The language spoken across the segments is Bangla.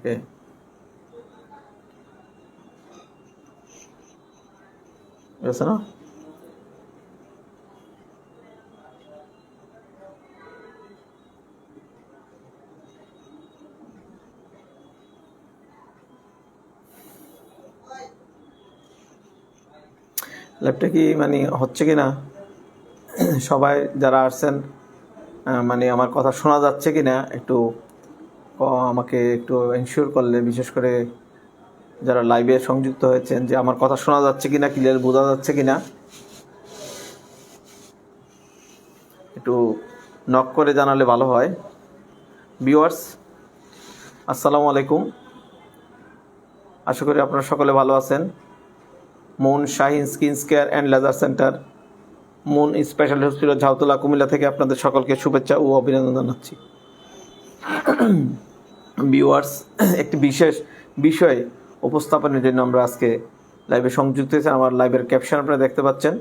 ওকে। আছে না ল্যাবটা কি মানে হচ্ছে কি না সবাই যারা আসছেন মানে আমার কথা শোনা যাচ্ছে কি না একটু আমাকে একটু এনশিওর করলে, বিশেষ করে যারা লাইভে সংযুক্ত হয়েছেন যে আমার কথা শোনা যাচ্ছে কিনা ক্লিয়ার বোঝা যাচ্ছে কিনা, একটু নক করে জানালে ভালো হয়। ভিউয়ার্স আসসালামু আলাইকুম। আশা করি আপনারা সকলে ভালো আছেন। Moon Shahin skin care and laser centre Moon special hospital Jhautala Comilla থেকে আপনাদের সকলকে শুভেচ্ছা ও অভিনন্দন জানাচ্ছি। ভিউয়ার্স একটি বিশেষ বিষয় উপস্থাপনের জন্য আমরা আজকে লাইভে সংযুক্ত হয়েছে। আমার লাইভের ক্যাপশন আপনারা দেখতে পাচ্ছেন।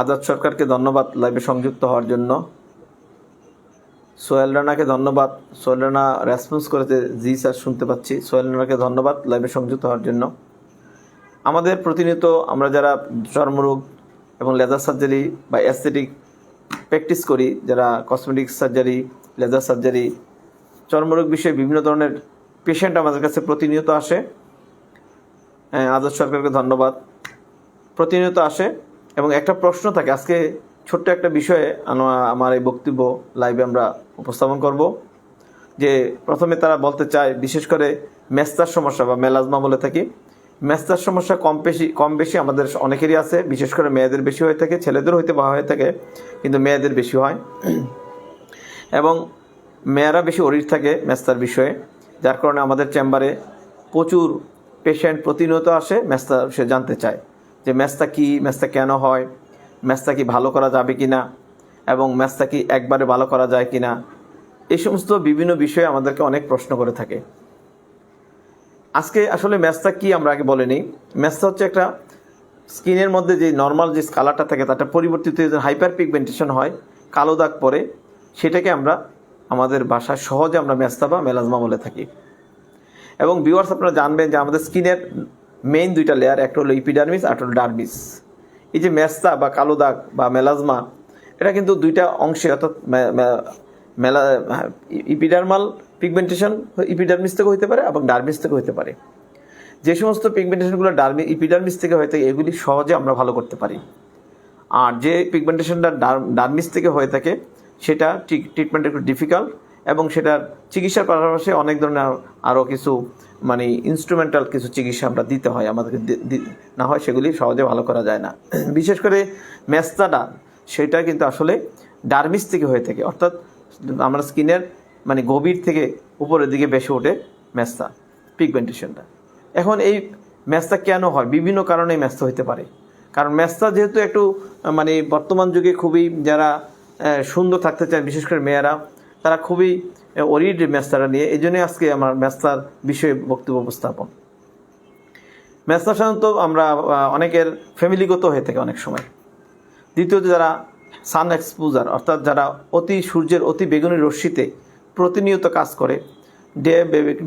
আজাদ সরকারকে ধন্যবাদ লাইভে সংযুক্ত হওয়ার জন্য। সোহেল রানাকে ধন্যবাদ। সোহেল রানা রেসপন্স করেছে, জি স্যার শুনতে পাচ্ছি। সোহেল রানাকে ধন্যবাদ লাইভে সংযুক্ত হওয়ার জন্য। আমাদের প্রতিনিয়ত আমরা যারা চর্মরোগ এবং লেজার সার্জারি বা অ্যাস্থেটিক প্র্যাকটিস করি, যারা কসমেটিক সার্জারি লেজার সার্জারি চর্মরোগ বিষয়ে বিভিন্ন ধরনের পেশেন্ট আমাদের কাছে প্রতিনিয়ত আসে। হ্যাঁ, আদর্শ সরকারকে ধন্যবাদ। প্রতিনিয়ত আসে এবং একটা প্রশ্ন থাকে আজকে ছোট্ট একটা বিষয়ে আমার এই বক্তব্য লাইভে আমরা উপস্থাপন করব যে প্রথমে তারা বলতে চায় বিশেষ করে মেস্তার সমস্যা বা মেলাজমা বলে থাকি। মেস্তার সমস্যা কম বেশি কম বেশি আমাদের অনেকেরই আছে বিশেষ করে মেয়েদের বেশি হয়ে থাকে ছেলেদের হইতে বা হয়ে থাকে কিন্তু মেয়েদের বেশি হয়। এবং মেয়েরা বেশি অরির থাকে মেস্তার বিষয়ে, যার কারণে আমাদের চেম্বারে প্রচুর পেশেন্ট প্রতিনিয়ত আসে, মেস্তা সে জানতে চায় যে মেস্তা কি, মেস্তা কেন হয়, মেস্তা কি ভালো করা যাবে কি না এবং মেস্তা কি একবারে ভালো করা যায় কি না এই সমস্ত বিভিন্ন বিষয়ে আমাদেরকে অনেক প্রশ্ন করে থাকে। আজকে আসলে ম্যাচটা কি আমরা আগে বলে নিই। ম্যাচটা হচ্ছে একটা স্কিনের মধ্যে যে নর্মাল যে কালারটা থাকে তাটা পরিবর্তিত হয়ে হাইপার পিগমেন্টেশন হয়, কালো দাগ পরে সেটাকে আমরা আমাদের বাসায় সহজে আমরা মেস্তা বা মেলাজমা বলে থাকি। এবং ভিউয়ার্স আপনারা জানবেন যে আমাদের স্কিনের মেইন দুইটা লেয়ার একটা হলো ইপিডার্মিস আর হলো ডার্মিস এই যে মেস্তা বা কালো দাগ বা মেলাজমা, এটা কিন্তু দুইটা অংশে, অর্থাৎ মেলা ইপিডার্মাল পিগমেন্টেশন ইপিডার্মিস থেকে হতে পারে এবং ডার্মিস থেকে হতে পারে। যে সমস্ত পিগমেন্টেশনগুলো ডার্মি ইপিডার্মিস থেকে হয়ে থাকে এগুলি সহজে আমরা ভালো করতে পারি। আর যে পিগমেন্টেশনটা ডার্মিস থেকে হয়ে থাকে সেটা ট্রিটমেন্ট একটু ডিফিকাল্ট এবং সেটার চিকিৎসার পাশাপাশি অনেক ধরনের আরও কিছু মানে ইনস্ট্রুমেন্টাল কিছু চিকিৎসা আমরা দিতে হয়, আমাদেরকে না হয় সেগুলি সহজে ভালো করা যায় না। বিশেষ করে মেস্তাটা সেটা কিন্তু আসলে ডার্মিস থেকে হয়ে থাকে, অর্থাৎ আমরা স্কিনের মানে গভীর থেকে উপরের দিকে বেশি ওঠে মেস্তা পিগমেন্টেশনটা এখন এই ম্যাচটা কেন হয়? বিভিন্ন কারণে ম্যাচটা হতে পারে। কারণ ম্যাচটা যেহেতু একটু মানে বর্তমান যুগে খুবই যারা সুন্দর থাকতে চায়, বিশেষ করে মেয়েরা। তারা খুবই অরিড ম্যাচটা নিয়ে। এই জন্যই আজকে আমার ম্যাচটার বিষয়ে বক্তব্য উপস্থাপন। ম্যাচটা সাধারণত আমরা অনেকের ফ্যামিলিগত হয়ে থাকে অনেক সময়। দ্বিতীয়ত যারা সান এক্সপোজার, অর্থাৎ যারা অতি সূর্যের অতি বেগুনি রশ্মিতে প্রতিনিয়ত কাজ করে, ডে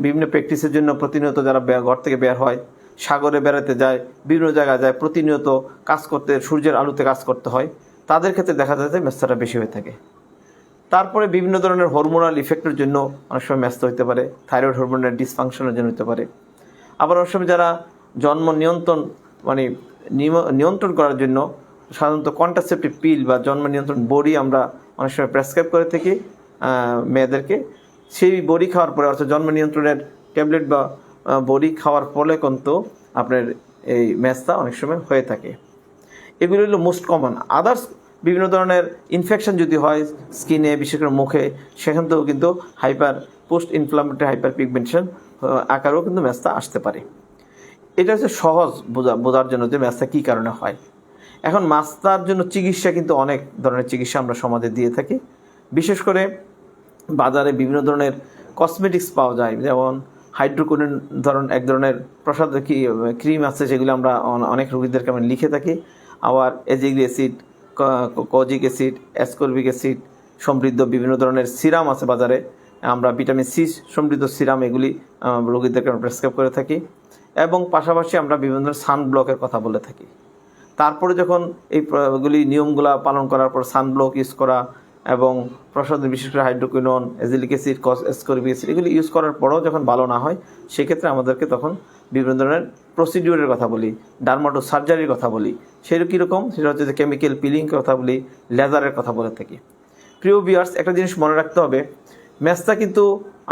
বিভিন্ন প্র্যাকটিসের জন্য প্রতিনিয়ত যারা ঘর থেকে বের হয়, সাগরে বেড়াতে যায়, বিভিন্ন জায়গায় যায়, প্রতিনিয়ত কাজ করতে, সূর্যের আলোতে কাজ করতে হয়। তাদের ক্ষেত্রে দেখা যায় যে মেস্তাটা বেশি হয়ে থাকে। তারপরে বিভিন্ন ধরনের হরমোনাল ইফেক্টের জন্য অনেক সময় ব্যস্ত হতে পারে থাইরয়েড হরমোনের ডিসফাংশনের জন্য হতে পারে। আবার অনেক সময় যারা জন্ম নিয়ন্ত্রণ মানে নিয়ন্ত্রণ করার জন্য সাধারণত কন্ট্রাসেপটিভ পিল বা জন্ম নিয়ন্ত্রণ বড়ি আমরা অনেক সময় প্রেসক্রাইব করে থাকি মেয়েদেরকে। সেই বড়ি খাওয়ার পরে অর্থাৎ জন্ম নিয়ন্ত্রণের ট্যাবলেট বা বড়ি খাওয়ার ফলে কিন্তু আপনার এই ম্যাচটা অনেক সময় হয়ে থাকে। এগুলো হলো মোস্ট কমন আদার্স বিভিন্ন ধরনের ইনফেকশন যদি হয় স্কিনে বিশেষ করে মুখে, সেখান থেকেও কিন্তু hyper post inflammatory hyper pigmentation আকারেও কিন্তু ম্যাচটা আসতে পারে। এটা হচ্ছে সহজ বোঝা, বোঝার জন্য যে ম্যাচটা কী কারণে হয়। এখন মাস্তার জন্য চিকিৎসা কিন্তু অনেক ধরনের চিকিৎসা আমরা সমাজে দিয়ে থাকি। বিশেষ করে বাজারে বিভিন্ন ধরনের কসমেটিক্স পাওয়া যায়, যেমন হাইড্রোকোনিন ধরন, এক ধরনের প্রসাদ কি ক্রিম আছে যেগুলো আমরা অনেক রোগীদেরকে আমরা লিখে থাকি। আবার azelaic acid kojic acid ascorbic acid সমৃদ্ধ বিভিন্ন ধরনের সিরাম আছে বাজারে। আমরা ভিটামিন সি সমৃদ্ধ সিরাম এগুলি রোগীদেরকে প্রেসক্রাইব করে থাকি। এবং পাশাপাশি আমরা বিভিন্ন ধরনের সান ব্লকের কথা বলে থাকি। তারপরে যখন এই প্র- এগুলি নিয়মগুলো পালন করার পর সানব্লক ইউজ করা এবং প্রসাদ বিশেষ করে hydroquinone azelaic acid kojic ascorbic acid এগুলি ইউজ করার পরেও যখন ভালো না হয়, সেক্ষেত্রে আমাদেরকে তখন বিভিন্ন ধরনের প্রসিডিউরের কথা বলি ডার্মাটো সার্জারির কথা বলি। সেটা কীরকম সেটা হচ্ছে যে কেমিক্যাল পিলিং কথা বলি, লেজারের কথা বলে থাকি। প্রিয় বিয়ার্স একটা জিনিস মনে রাখতে হবে ম্যাচটা কিন্তু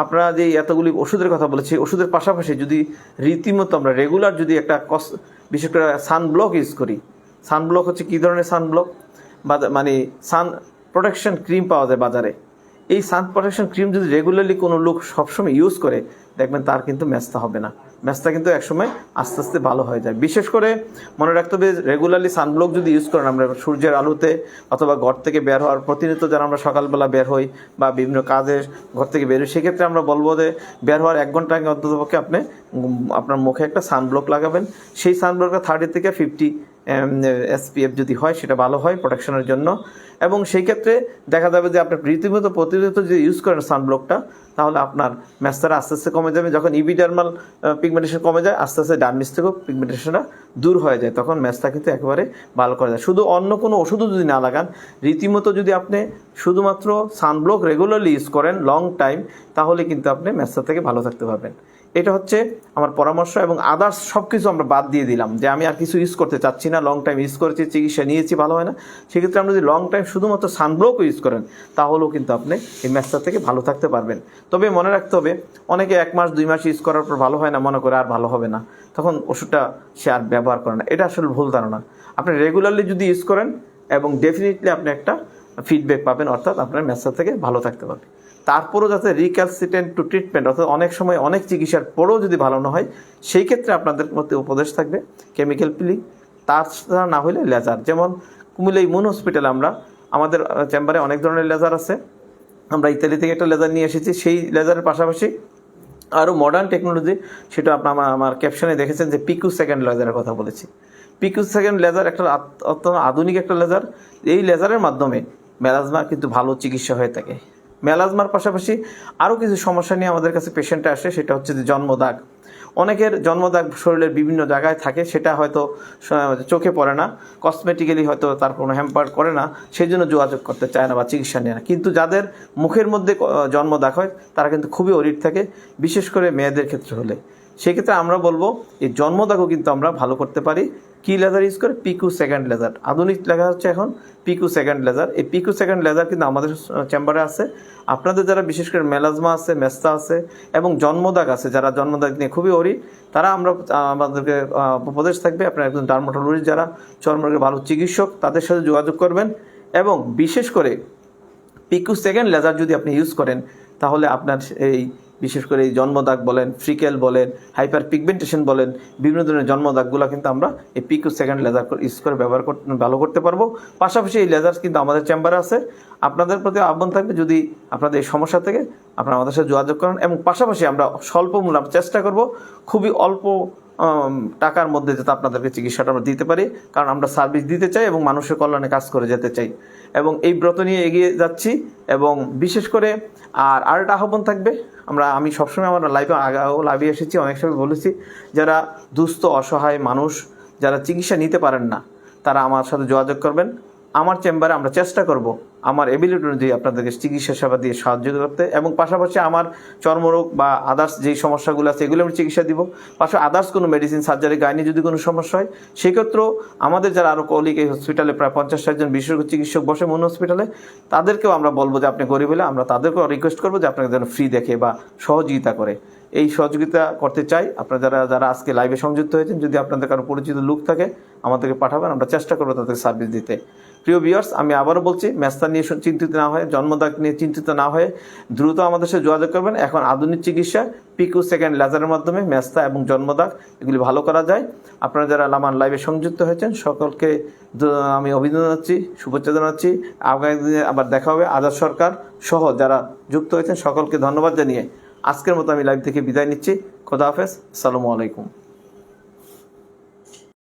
আপনারা যে এতগুলি ওষুধের কথা বলেছি ওষুধের পাশাপাশি যদি রীতিমতো আমরা রেগুলার যদি একটা কস, বিশেষ করে সানব্লক ইউজ করি সানব্লক হচ্ছে কী ধরনের সানব্লক বা মানে সান প্রোটেকশন ক্রিম পাওয়া যায় বাজারে। এই সান প্রোটেকশন ক্রিম যদি রেগুলারলি কোনো লোক সবসময় ইউজ করে, দেখবেন তার কিন্তু ম্যাচটা হবে না। ম্যাচটা কিন্তু একসময় আস্তে আস্তে ভালো হয়ে যায়। বিশেষ করে মনে রাখতে হবে রেগুলারলি সানব্লক যদি ইউজ করেন, আমরা সূর্যের আলোতে অথবা ঘর থেকে বের হওয়ার প্রতিনিয়ত যারা আমরা সকালবেলা বের হই বা বিভিন্ন কাজে ঘর থেকে বের হই, সেক্ষেত্রে আমরা বলব যে বের হওয়ার এক ঘণ্টা আগে অন্ততপক্ষে আপনি আপনার মুখে একটা সানব্লক লাগাবেন। সেই সানব্লকটা থার্টি থেকে ফিফটি এসপিএফ যদি হয়, সেটা ভালো হয় প্রোটেকশনের জন্য। এবং সেই ক্ষেত্রে দেখা যাবে যে আপনি রীতিমতো প্রতিনিয়ত যদি ইউজ করেন সানব্লকটা তাহলে আপনার ম্যাচটা আস্তে আস্তে কমে যাবে। যখন ইবিডার্মাল পিগমেন্টেশন কমে যায়, আস্তে আস্তে ডার্মিস থেকেও পিগমেন্টেশনটা দূর হয়ে যায়, তখন ম্যাচটা কিন্তু একেবারে ভালো করা যায় শুধু অন্য কোনো ওষুধও যদি না লাগান, রীতিমতো যদি আপনি শুধুমাত্র সানব্লক রেগুলারলি ইউজ করেন লং টাইম তাহলে কিন্তু আপনি ম্যাচটা থেকে ভালো থাকতে পারবেন। এটা হচ্ছে আমার পরামর্শ এবং আদার্স সব কিছু আমরা বাদ দিয়ে দিলাম যে আমি আর কিছু ইউজ করতে চাচ্ছি না লং টাইম ইউজ করেছি, চিকিৎসা নিয়েছি, ভালো হয় না। সেক্ষেত্রে আপনি যদি লং টাইম শুধুমাত্র সানব্লকও ইউজ করেন, তাহলেও কিন্তু আপনি এই ম্যাচটা থেকে ভালো থাকতে পারবেন। তবে মনে রাখতে হবে, অনেকে এক মাস, দুই মাস ইউজ করার পর ভালো হয় না, মনে করে আর ভালো হবে না। তখন ওষুধটা সে আর ব্যবহার করে না। এটা আসলে ভুল ধারণা। আপনি রেগুলারলি যদি ইউজ করেন, এবং ডেফিনেটলি আপনি একটা ফিডব্যাক পাবেন, অর্থাৎ আপনার ম্যাচটা থেকে ভালো থাকতে পারবে তারপরও যাতে রিক্যালসিটেন্ট টু ট্রিটমেন্ট অর্থাৎ অনেক সময় অনেক চিকিৎসার পরেও যদি ভালো না হয়, সেই ক্ষেত্রে আপনাদের মধ্যে উপদেশ থাকবে কেমিক্যাল পিলিং তাছাড়া না হলে লেজার যেমন কুমিল্লা ইমুন হসপিটালে আমরা, আমাদের চেম্বারে অনেক ধরনের লেজার আছে। আমরা ইতালি থেকে একটা লেজার নিয়ে এসেছি, সেই লেজারের পাশাপাশি আরও মডার্ন টেকনোলজি সেটা আপনার আমার ক্যাপশনে দেখেছেন যে পিকু সেকেন্ড লেজারের কথা বলেছি। পিকু সেকেন্ড লেজার একটা অত্যন্ত আধুনিক একটা লেজার এই লেজারের মাধ্যমে মেলাজমা কিন্তু ভালো চিকিৎসা হয়ে থাকে। মেলাজমার পাশাপাশি আরও কিছু সমস্যা নিয়ে আমাদের কাছে পেশেন্টে আসে, সেটা হচ্ছে যে জন্মদাগ। অনেকের জন্মদাগ শরীরের বিভিন্ন জায়গায় থাকে, সেটা হয়তো চোখে পড়ে না কসমেটিক্যালি হয়তো তার কোনো হ্যাম্পার করে না, সেই জন্য যোগাযোগ করতে চায় না বা চিকিৎসা নেয় না। কিন্তু যাদের মুখের মধ্যে জন্মদাগ হয়, তারা কিন্তু খুবই অরিট থাকে, বিশেষ করে মেয়েদের ক্ষেত্রে হলে। সেক্ষেত্রে আমরা বলব, এই জন্মদাগও কিন্তু আমরা ভালো করতে পারি কি লেজার ইউজ করে? পিকু সেকেন্ড লেজার আধুনিক লেখা হচ্ছে এখন পিকু সেকেন্ড লেজার এই পিকু সেকেন্ড লেজার কিন্তু আমাদের চেম্বারে আছে। আপনাদের যারা বিশেষ করে মেলাজমা আছে, মেস্তা আছে এবং জন্মদাগ আছে, যারা জন্মদাগ নিয়ে খুবই অরি তারা আমরা, আমাদেরকে উপদেশ থাকবে। আপনার একজন ডার্মাটোলজিস্ট যারা চর্মের ভালো চিকিৎসক, তাদের সাথে যোগাযোগ করবেন এবং বিশেষ করে পিকু সেকেন্ড লেজার যদি আপনি ইউজ করেন, তাহলে আপনার এই বিশেষ করে এই জন্মদাগ বলেন, ফ্রিকেল বলেন হাইপার পিগমেন্টেশন বলেন, বিভিন্ন ধরনের জন্মদাগগুলো কিন্তু আমরা এই পিকু সেকেন্ড লেজার ইউজ করে ব্যবহার করতে ভালো করতে পারব। পাশাপাশি এই লেজার কিন্তু আমাদের চেম্বারে আছে। আপনাদের প্রতি আহ্বান থাকবে যদি আপনাদের এই সমস্যা থেকে আপনারা আমাদের সাথে যোগাযোগ করেন এবং পাশাপাশি আমরা স্বল্প মূল্য চেষ্টা করব, খুবই অল্প টাকার মধ্যে যাতে আপনাদেরকে চিকিৎসাটা আমরা দিতে পারি, কারণ আমরা সার্ভিস দিতে চাই এবং মানুষের কল্যাণে কাজ করে যেতে চাই। এবং এই ব্রত নিয়ে এগিয়ে যাচ্ছি এবং বিশেষ করে, আর আর একটা আহ্বান থাকবে, আমরা, আমি সবসময় আমার লাইফে আগাও লাইভে এসেছি, অনেক সময় বলেছি, যারা দুস্থ, অসহায় মানুষ, যারা চিকিৎসা নিতে পারেন না, তারা আমার সাথে যোগাযোগ করবেন। আমার চেম্বারে আমরা চেষ্টা করব আমার এবিলিটি অনুযায়ী আপনাদেরকে চিকিৎসা সেবা দিয়ে সাহায্য করতে এবং পাশাপাশি আমার চর্মরোগ বা আদার্স যেই সমস্যাগুলো আছে এগুলো আমি চিকিৎসা দিব। পাশাপাশি আদার্স কোনো মেডিসিন সার্জারি গাইনি যদি কোনো সমস্যা হয়, সেক্ষেত্রেও আমাদের যারা আরও কলিগ এই হসপিটালে প্রায় পঞ্চাশ ষাটজন বিশেষজ্ঞ চিকিৎসক বসে মন হসপিটালে তাদেরকেও আমরা বলব যে আপনি গরিব হলে আমরা তাদেরকেও রিকোয়েস্ট করব যে আপনাকে যেন ফ্রি দেখে বা সহযোগিতা করে। এই সহযোগিতা করতে চাই। আপনারা যারা যারা আজকে লাইভে সংযুক্ত হয়েছেন, যদি আপনাদের কারও পরিচিত লোক থাকে, আমাদেরকে পাঠাবেন, আমরা চেষ্টা করব তাদের সার্ভিস দিতে। প্রিয় বিয়ার্স আমি আবারও বলছি ম্যাস্তা নিয়ে চিন্তিত না হয়ে, জন্মদাগ নিয়ে চিন্তিত না হয়ে দ্রুত আমাদের সাথে যোগাযোগ করবেন। এখন আধুনিক চিকিৎসা, পিকু সেকেন্ড লেজারের মাধ্যমে ম্যাস্তা এবং জন্মদাগ, এগুলি ভালো করা যায়। আপনারা যারা আমার লাইভে সংযুক্ত হয়েছেন, সকলকে আমি অভিনন্দন জানাচ্ছি, শুভেচ্ছা জানাচ্ছি। আগামী দিনে আবার দেখা হবে আজাদ সরকার সহ যারা যুক্ত হয়েছেন, সকলকে ধন্যবাদ জানিয়ে আজকের মতো আমি লাইভ থেকে বিদায় নিচ্ছি। খোদা হাফেজ সালামু আলাইকুম।